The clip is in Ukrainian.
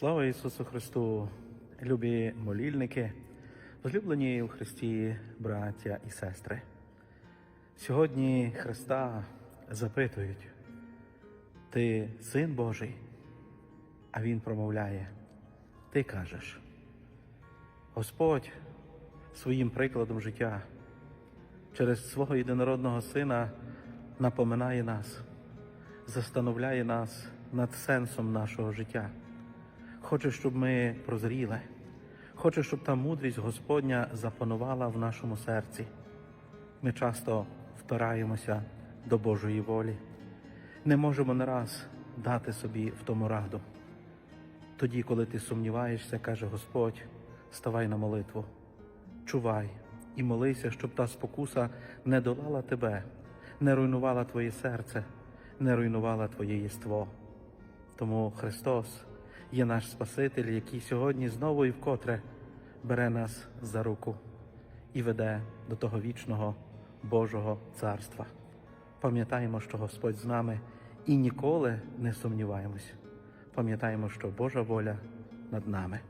Слава Ісусу Христу, любі молільники, возлюблені у Христі браття і сестри. Сьогодні Христа запитують, ти син Божий, а Він промовляє, ти кажеш. Господь своїм прикладом життя через свого єдинородного Сина напоминає нас, застановляє нас над сенсом нашого життя. Хоче, щоб ми прозріли, хоче, щоб та мудрість Господня запанувала в нашому серці. Ми часто впираємося до Божої волі, не можемо не раз дати собі в тому раду. Тоді, коли ти сумніваєшся, каже Господь, ставай на молитву, чувай і молися, щоб та спокуса не долала тебе, не руйнувала твоє серце, не руйнувала твоє єство. Тому Христос є наш Спаситель, який сьогодні знову і вкотре бере нас за руку і веде до того вічного Божого царства. Пам'ятаємо, що Господь з нами і ніколи не сумніваємось. Пам'ятаємо, що Божа воля над нами.